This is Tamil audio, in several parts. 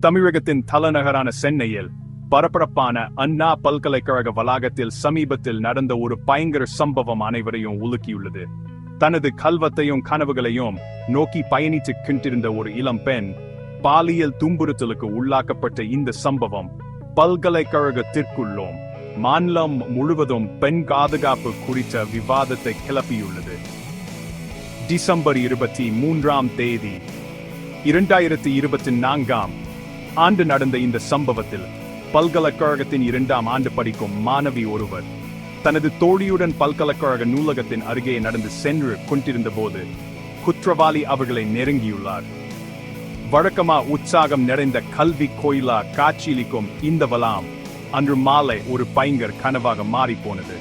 தமிழகத்தின் தலைநகரான சென்னையில் பரபரப்பான அண்ணா பல்கலைக்கழக வளாகத்தில் சமீபத்தில் நடந்த ஒரு பயங்கர சம்பவம் அனைவரையும் உலுக்கியுள்ளது. தனது கல்வத்தையும் கனவுகளையும் நோக்கி பயணித்துக் கிண்டிருந்த ஒரு இளம் பெண் பாலியல் துன்புறுத்தலுக்கு உள்ளாக்கப்பட்ட இந்த சம்பவம் பல்கலைக்கழகத்திற்குள்ளோம் மாநிலம் முழுவதும் பெண் பாதுகாப்பு குறித்த விவாதத்தை கிளப்பியுள்ளது. டிசம்பர் இருபத்தி மூன்றாம் தேதி இரண்டாயிரத்தி இருபத்தி நான்காம் ஆண்டு நடந்த இந்த சம்பவத்தில் பல்கலைக்கழகத்தின் இரண்டாம் ஆண்டு படிக்கும் மாணவி ஒருவர் தனது தோழியுடன் பல்கலைக்கழக நூலகத்தின் அருகே நடந்து சென்று கொண்டிருந்த போது குற்றவாளி அவர்களை நெருங்கியுள்ளார். வழக்கமா உற்சாகம் நிறைந்த கல்வி கோயிலா காட்சியளிக்கும் இந்த வலாம் அன்று மாலை ஒரு பயங்கர் கனவாக மாறிப் போனது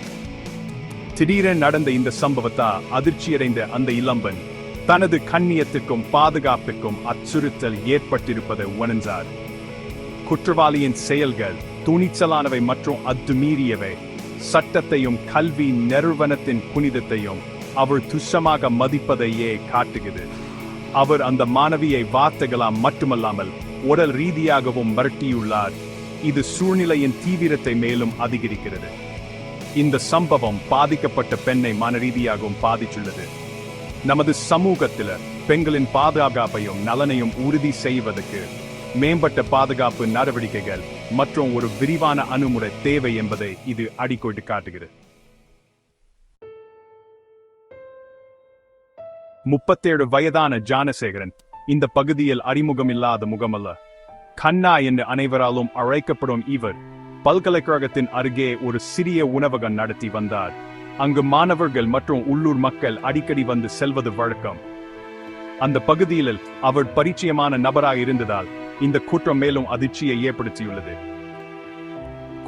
திடீரென நடந்த இந்த சம்பவத்தா அதிர்ச்சியடைந்த அந்த இளம்பன் தனது கண்ணியத்துக்கும் பாதுகாப்புக்கும் அச்சுறுத்தல் ஏற்பட்டிருப்பதை உணர்ந்தார். குற்றவாளியின் செயல்கள் துணிச்சலானவை மற்றும் அத்துமீறியவை. சட்டத்தையும் கல்வி நிறுவனத்தின் புனிதத்தையும் அவர் துஷமாக மதிப்பதையே காட்டுகிறது. அவர் அந்த மாணவியை வார்த்தைகளாம் மட்டுமல்லாமல் உடல் ரீதியாகவும் மிரட்டியுள்ளார். இது சூழ்நிலையின் தீவிரத்தை மேலும் அதிகரிக்கிறது. இந்த சம்பவம் பாதிக்கப்பட்ட பெண்ணை மனரீதியாகவும் பாதிச்சுள்ளது நமது சமூகத்தில் பெண்களின் பாதுகாப்பையும் நலனையும் உறுதி செய்வதற்கு மேம்பட்ட பாதுகாப்பு நடவடிக்கைகள் மற்றும் ஒரு விரிவான அணுமுறை தேவை என்பதை இது அடிக்கோட்டு காட்டுகிறது. முப்பத்தேழு வயதான ஜானசேகரன் இந்த பகுதியில் அறிமுகமில்லாத முகமல்ல. கண்ணா என்று அனைவராலும் அழைக்கப்படும் இவர் பல்கலைக்கழகத்தின் அருகே ஒரு சிறிய உணவகம் நடத்தி வந்தார். அங்கு மாணவர்கள் மற்றும் உள்ளூர் மக்கள் அடிக்கடி வந்து செல்வது வழக்கம். அந்த பகுதியில் அவர் பரிச்சயமான நபராக இருந்ததால் இந்த குற்றம் மேலும் அதிர்ச்சியை ஏற்படுத்தியுள்ளது.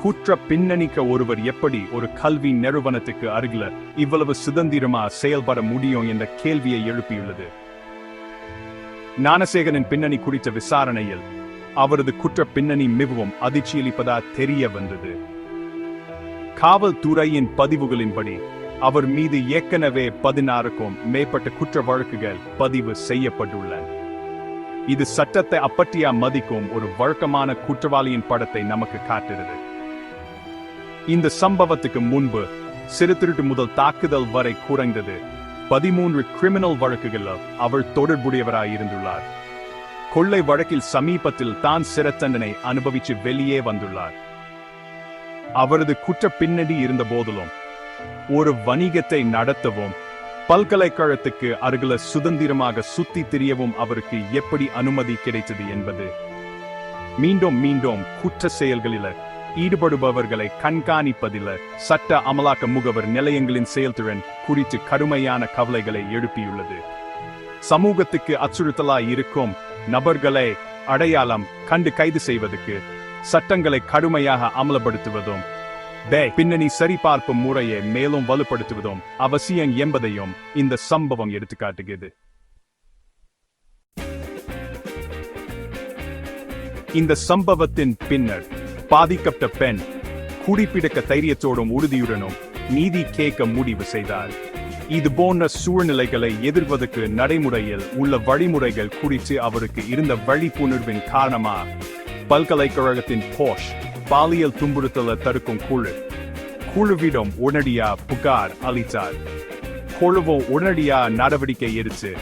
குற்ற பின்னணிக்க ஒருவர் எப்படி ஒரு கல்வி நிறுவனத்துக்கு அருகில இவ்வளவு சுதந்திரமா செயல்பட முடியும் என்ற கேள்வியை எழுப்பியுள்ளது. ஞானசேகரின் பின்னணி குறித்த விசாரணையில் அவரது குற்ற பின்னணி மிகவும் அதிர்ச்சியளிப்பதா தெரிய வந்தது. காவல்துறையின் பதிவுகளின்படி அவர் மீது ஏற்கனவே பதினாறுக்கும் மேற்பட்ட குற்ற வழக்குகள் பதிவு செய்யப்பட்டுள்ளன. இது சட்டத்தை அப்பட்டியா மதிக்கும் ஒரு வழக்கமான குற்றவாளியின் படத்தை நமக்கு காட்டுகிறது. இந்த சம்பவத்துக்கு முன்பு சிறு திருட்டு முதல் தாக்குதல் வரை குறைந்தது பதிமூன்று கிரிமினல் வழக்குகளில் அவர் தொடர்புடையவராய் இருந்துள்ளார். கொள்ளை வழக்கில் சமீபத்தில் தான் சிறை தண்டனை அனுபவிச்சு வெளியே வந்துள்ளார். அவரது குற்ற பின்னணி இருந்த போதிலும் ஒரு வணிகத்தை நடத்தவும் பல்கலைக்கழகத்துக்கு அருகில சுதந்திரமாக சுத்தி திரியவும் அவருக்கு எப்படி அனுமதி கிடைத்தது என்பது. மீண்டும் மீண்டும் குற்ற செயல்களில ஈடுபடுபவர்களை கண்காணிப்பதில் சட்ட அமலாக்க முகவர் நிலையங்களின் செயல்திறன் குறித்து கடுமையான கவலைகளை எழுப்பியுள்ளது. சமூகத்துக்கு அச்சுறுத்தலாய் இருக்கும் நபர்களை அடையாளம் கண்டு கைது செய்வதற்கு சட்டங்களை கடுமையாக அமலப்படுத்துவதும் பின்னணி சரிபார்ப்பு முறையை மேலும் வலுப்படுத்துவதும் அவசியம் என்பதையும் இந்த சம்பவம் எடுத்துக்காட்டுகிறது. இந்த சம்பவத்தின் பின்னர் பாதிக்கப்பட்ட பெண் குடிப்பிடக்க தைரியத்தோடும் உறுதியுடனும் நீதி கேட்க முடிவு செய்தார். இது போன்ற சூழ்நிலைகளை எதிர்வதற்கு நடைமுறையில் உள்ள வழிமுறைகள் குறித்து அவருக்கு இருந்த விழிப்புணர்வின் காரணமா? பல்கலைக்கழகத்தின் போஷ் பாலியல் துன்புறுத்தலை தடுக்கும் குழு. குழுவிடம் உடனடியா புகார் அளித்தார். குழுவோ உடனடியா நடவடிக்கை எடுத்து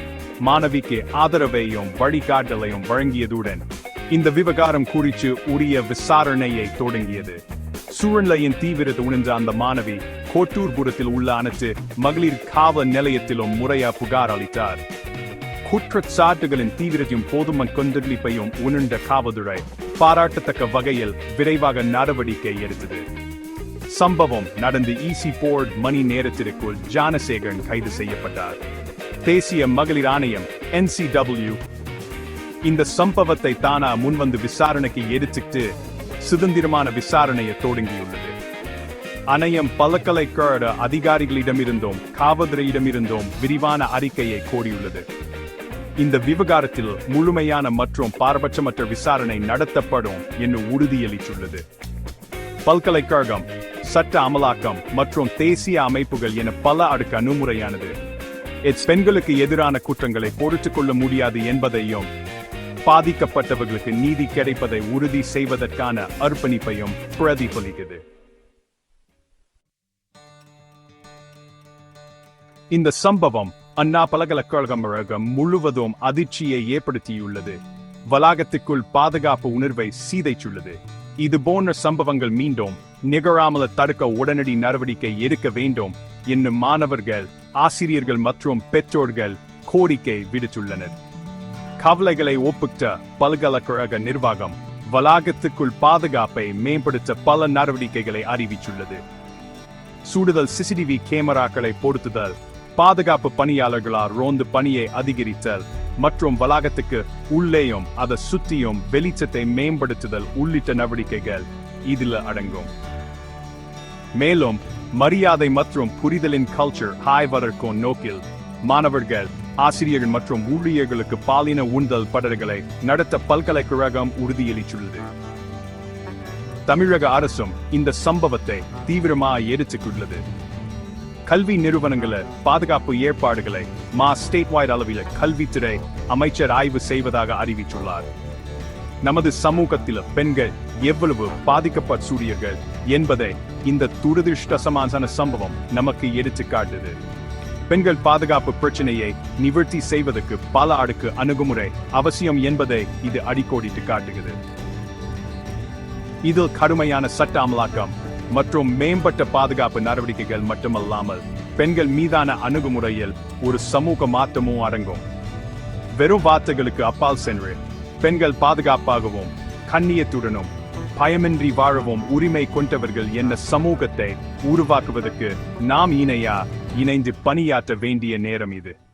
மாணவிக்கு ஆதரவையும் வழிகாட்டலையும் வழங்கியதுடன் இந்த விவகாரம் குறித்து உரிய விசாரணையை தொடங்கியது. சூழ்நிலையின் தீவிரத்தை உணர்ந்த அந்த மாணவி கோட்டூர்புரத்தில் உள்ள அனைத்து மகளிர் காவல் நிலையத்திலும் முறையா புகார் அளித்தார். குற்றச்சாட்டுகளின் தீவிரத்தையும் போதுமன் கொந்தளிப்பையும் உணர்ந்த காவல்துறை பாராட்டத்தக்க வகையில் விரைவாக நடவடிக்கை எடுத்தது. சம்பவம் நடந்து ஈசி போர்ட் மணி நேரத்திற்குள் ஜானசேகரன் கைது செய்யப்பட்டார். தேசிய மகளிர் ஆணையம் என்சிடபிள்யூ இந்த சம்பவத்தை தானா முன்வந்து விசாரணைக்கு எடுத்துட்டு சுதந்திரமான விசாரணையை தொடங்கியுள்ளது. அணையம் பல்கலைக்கழக அதிகாரிகளிடமிருந்தும் காவல்துறையிடமிருந்தும் விரிவான அறிக்கையை கோரியுள்ளது. இந்த விவகாரத்தில் முழுமையான மற்றும் பாரபட்சமற்ற விசாரணை நடத்தப்படும் என்று உறுதியளித்துள்ளது. பல்கலைக்கழகம் சட்ட அமலாக்கம் மற்றும் தேசிய அமைப்புகள் என பல அடுக்கு அணுமுறையானது. இட்ஸ் பெண்களுக்கு எதிரான குற்றங்களை பொறுத்துக் கொள்ள முடியாது என்பதையும் பாதிக்கப்பட்டவர்களுக்கு நீதி கிடைப்பதை உறுதி செய்வதற்கான அர்ப்பணிப்பையும் பிரதிபலிக்கிறது இந்த சம்பவம் அண்ணா பல்கலைக்கழகம் முழுவதும் அதிர்ச்சியை ஏற்படுத்தியுள்ளது. வளாகத்துக்குள் பாதுகாப்பு உணர்வை சீதைச்சுள்ளது. இது போன்ற சம்பவங்கள் மீண்டும் நிகழாமல் தடுக்க உடனடி நடவடிக்கை எடுக்க வேண்டும் என்னும் மாணவர்கள் ஆசிரியர்கள் மற்றும் பெற்றோர்கள் கோரிக்கை விடுத்துள்ளனர். கவலைகளை ஒப்புட்ட பல்கலைக்கழக நிர்வாகம் வளாகத்துக்குள் பாதுகாப்பை மேம்படுத்த பல நடவடிக்கைகளை அறிவித்துள்ளது. சூடுதல் சிசிடிவி கேமராக்களை பொருத்துதல் பாதுகாப்பு பணியாளர்களால் ரோந்து பணியை அதிகரித்தல் மற்றும் வளாகத்துக்கு உள்ளேயும் அதை சுற்றியும் வெளிச்சத்தை மேம்படுத்துதல் உள்ளிட்ட நடவடிக்கைகள் இதில் அடங்கும். மேலும் மரியாதை மற்றும் புரிதலின் கல்ச்சர் ஹாய் வளர்க்கும் நோக்கில் மாணவர்கள் ஆசிரியர்கள் மற்றும் ஊழியர்களுக்கு பாலின உந்தல் படர்களை நடத்த பல்கலைக்கழகம் உறுதியளித்துள்ளது. தமிழக அரசும் இந்த சம்பவத்தை தீவிரமாக எடுத்துக்கொள்ளது கல்வி நிறுவனங்களை பாதுகாப்பு ஏற்பாடுகளை மா ஸ்டேட் வைட் அளவில் கல்வித்துறை அமைச்சர் ஆய்வு செய்வதாக அறிவித்துள்ளார். நமது சமூகத்தில் பெண்கள் எவ்வளவு பாதிக்கப்பட்டுள்ளீர்கள் என்பதை இந்த துரதிருஷ்டசமான சம்பவம் நமக்கு எடுத்து காட்டுது. பெண்கள் பாதுகாப்பு பிரச்சனையை நிவர்த்தி செய்வதற்கு பல அடுக்கு அணுகுமுறை அவசியம் என்பதை இது அடிக்கோடிட்டு காட்டுகிறது. இதில் கடுமையான சட்ட அமலாக்கம் மற்றும் மேம்பட்ட பாதுகாப்பு நடவடிக்கைகள் மட்டுமல்லாமல் பெண்கள் மீதான அணுகுமுறையில் ஒரு சமூக மாற்றமும் அடங்கும் வெறும் வார்த்தைகளுக்கு அப்பால் சென்று பெண்கள் பாதுகாப்பாகவும் கண்ணியத்துடனும் பயமின்றி வாழவும் உரிமை கொண்டவர்கள் என்ன சமூகத்தை உருவாக்குவதற்கு நாம் இணையா இணைந்து பணியாற்ற வேண்டிய நேரம் இது.